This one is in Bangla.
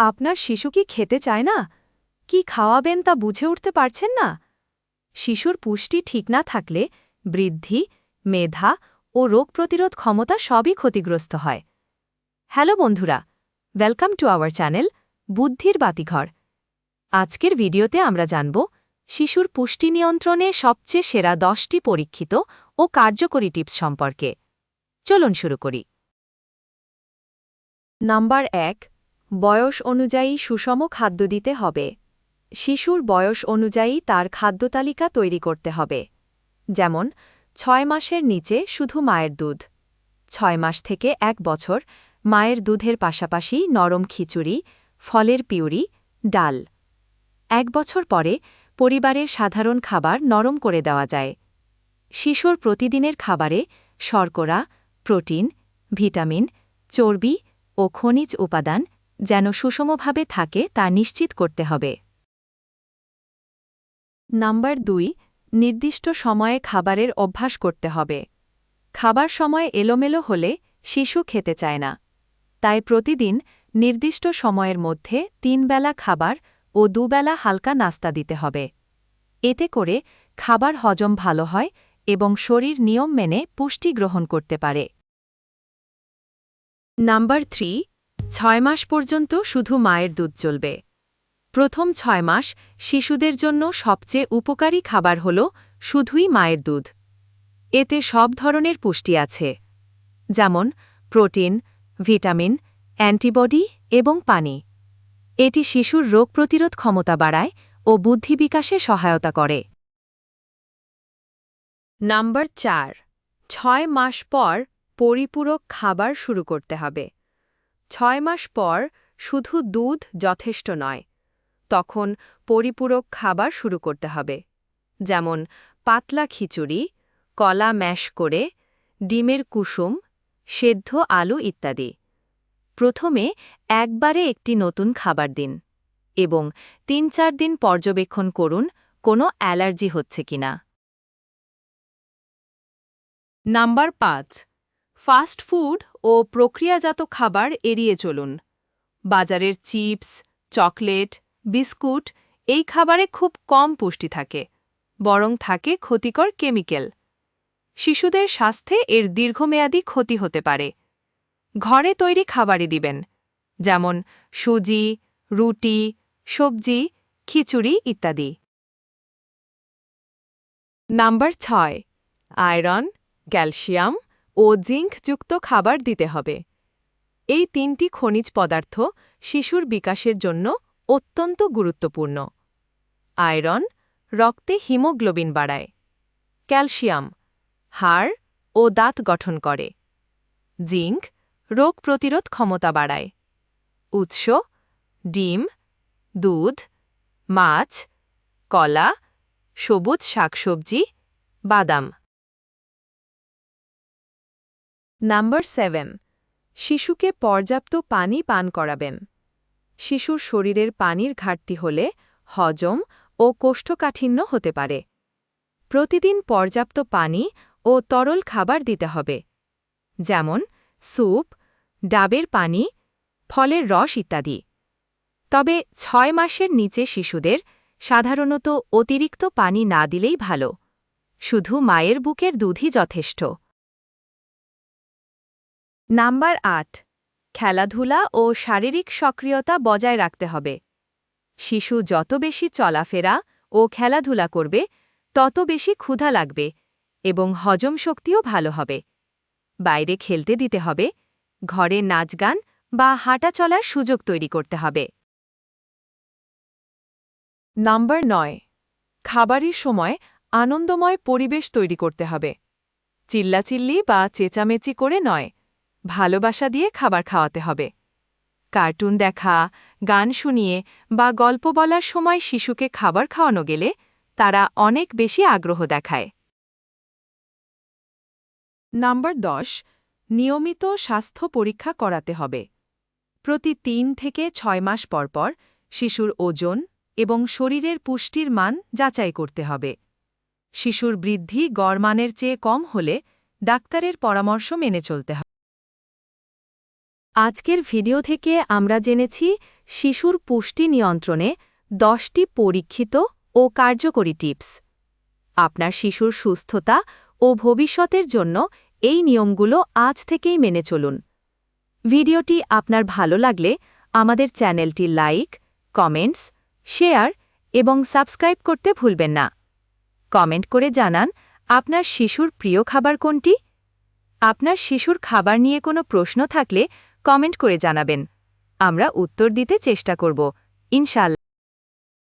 আপনার শিশু কি খেতে চায় না? কি খাওয়াবেন তা বুঝে উঠতে পারছেন না? শিশুর পুষ্টি ঠিক না থাকলে বৃদ্ধি, মেধা ও রোগ প্রতিরোধ ক্ষমতা সবই ক্ষতিগ্রস্ত হয়। হ্যালো বন্ধুরা, ওয়েলকাম টু আওয়ার চ্যানেল বুদ্ধির বাতিঘর। আজকের ভিডিওতে আমরা জানব, শিশুর পুষ্টি নিয়ন্ত্রণে সবচেয়ে সেরা দশটি পরীক্ষিত ও কার্যকরী টিপস সম্পর্কে। চলুন শুরু করি। নাম্বার এক বয়স অনুযায়ী সুষম খাদ্য দিতে হবে। শিশুর বয়স অনুযায়ী তার খাদ্যতালিকা তৈরি করতে হবে। যেমন, ছয় মাসের নিচে শুধু মায়ের দুধ। ছয় মাস থেকে এক বছর মায়ের দুধের পাশাপাশি নরম খিচুড়ি, ফলের পিউরি, ডাল। এক বছর পরে পরিবারের সাধারণ খাবার নরম করে দেওয়া যায়। শিশুর প্রতিদিনের খাবারে শর্করা, প্রোটিন, ভিটামিন, চর্বি ও খনিজ উপাদান যেন সুষমভাবে থাকে তা নিশ্চিত করতে হবে। নাম্বার দুই, নির্দিষ্ট সময়ে খাবারের অভ্যাস করতে হবে। খাবার সময় এলোমেলো হলে শিশু খেতে চায় না। তাই প্রতিদিন নির্দিষ্ট সময়ের মধ্যে তিন বেলা খাবার ও দুবেলা হালকা নাস্তা দিতে হবে। এতে করে খাবার হজম ভালো হয় এবং শরীর নিয়ম মেনে পুষ্টি গ্রহণ করতে পারে। নাম্বার থ্রি ছয় মাস পর্যন্ত শুধু মায়ের দুধ চলবে। প্রথম ছয় মাস শিশুদের জন্য সবচেয়ে উপকারী খাবার হল শুধুই মায়ের দুধ। এতে সব ধরনের পুষ্টি আছে, যেমন প্রোটিন, ভিটামিন, অ্যান্টিবডি এবং পানি। এটি শিশুর রোগ প্রতিরোধ ক্ষমতা বাড়ায় ও বুদ্ধি বিকাশে সহায়তা করে। নাম্বার চার, ছয় মাস পর পরিপূরক খাবার শুরু করতে হবে। ছয় মাস পর শুধু দুধ যথেষ্ট নয়, তখন পরিপূরক খাবার শুরু করতে হবে, যেমন পাতলা খিচুড়ি, কলা ম্যাশ করে, ডিমের কুসুম, সেদ্ধ আলু ইত্যাদি। প্রথমে একবারে একটি নতুন খাবার দিন এবং তিন চার দিন পর্যবেক্ষণ করুন কোনো অ্যালার্জি হচ্ছে কিনা। নাম্বার পাঁচ ফাস্ট ফুড ও প্রক্রিয়াজাত খাবার এড়িয়ে চলুন। বাজারের চিপস, চকলেট, বিস্কুট এই খাবারে খুব কম পুষ্টি থাকে, বরং থাকে ক্ষতিকর কেমিক্যাল। শিশুদের স্বাস্থ্যে এর দীর্ঘমেয়াদী ক্ষতি হতে পারে। ঘরে তৈরি খাবারই দিবেন, যেমন সুজি, রুটি, সবজি, খিচুড়ি ইত্যাদি। নাম্বার ছয়, আয়রন, ক্যালসিয়াম ও জিঙ্কযুক্ত খাবার দিতে হবে। এই তিনটি খনিজ পদার্থ শিশুর বিকাশের জন্য অত্যন্ত গুরুত্বপূর্ণ। আয়রন রক্তে হিমোগ্লোবিন বাড়ায়। ক্যালসিয়াম হাড় ও দাঁত গঠন করে। জিঙ্ক রোগ প্রতিরোধ ক্ষমতা বাড়ায়। উৎস ডিম, দুধ, মাছ, কলা, সবুজ শাকসবজি, বাদাম। নাম্বার সেভেন, শিশুকে পর্যাপ্ত পানি পান করাবেন। শিশুর শরীরের পানির ঘাটতি হলে হজম ও কোষ্ঠকাঠিন্য হতে পারে। প্রতিদিন পর্যাপ্ত পানি ও তরল খাবার দিতে হবে, যেমন স্যুপ, ডাবের পানি, ফলের রস ইত্যাদি। তবে ছয় মাসের নিচে শিশুদের সাধারণত অতিরিক্ত পানি না দিলেই ভালো, শুধু মায়ের বুকের দুধই যথেষ্ট। নাম্বার আট, খেলাধুলা ও শারীরিক সক্রিয়তা বজায় রাখতে হবে। শিশু যত বেশি চলাফেরা ও খেলাধুলা করবে, তত বেশি ক্ষুধা লাগবে এবং হজম শক্তিও ভালো হবে। বাইরে খেলতে দিতে হবে, ঘরে নাচ গান বা হাঁটা চলার সুযোগ তৈরি করতে হবে। নাম্বার নয়, খাবারের সময় আনন্দময় পরিবেশ তৈরি করতে হবে। চিল্লাচিল্লি বা চেঁচামেচি করে নয় ভালোবাসা দিয়ে খাবার খাওয়াতে হবে। কার্টুন দেখা, গান শুনিয়ে বা গল্প বলার সময় শিশুকে খাবার খাওয়ানো গেলে তারা অনেক বেশি আগ্রহ দেখায়। নাম্বার দশ, নিয়মিত স্বাস্থ্য পরীক্ষা করাতে হবে। প্রতি তিন থেকে ছয় মাস পরপর শিশুর ওজন এবং শরীরের পুষ্টির মান যাচাই করতে হবে। শিশুর বৃদ্ধি গড়মানের চেয়ে কম হলে ডাক্তারের পরামর্শ মেনে চলতে হবে আজকের ভিডিও থেকে আমরা জেনেছি, শিশুর পুষ্টি নিয়ন্ত্রণে দশটি পরীক্ষিত ও কার্যকরী টিপস। আপনার শিশুর সুস্থতা ও ভবিষ্যতের জন্য এই নিয়মগুলো আজ থেকেই মেনে চলুন। ভিডিওটি আপনার ভালো লাগলে আমাদের চ্যানেলটি লাইক, কমেন্টস, শেয়ার এবং সাবস্ক্রাইব করতে ভুলবেন না। কমেন্ট করে জানান, আপনার শিশুর প্রিয় খাবার কোনটি? আপনার শিশুর খাবার নিয়ে কোনো প্রশ্ন থাকলে কমেন্ট করে জানাবেন। আমরা উত্তর দিতে চেষ্টা করব। ইনশাল্লাহ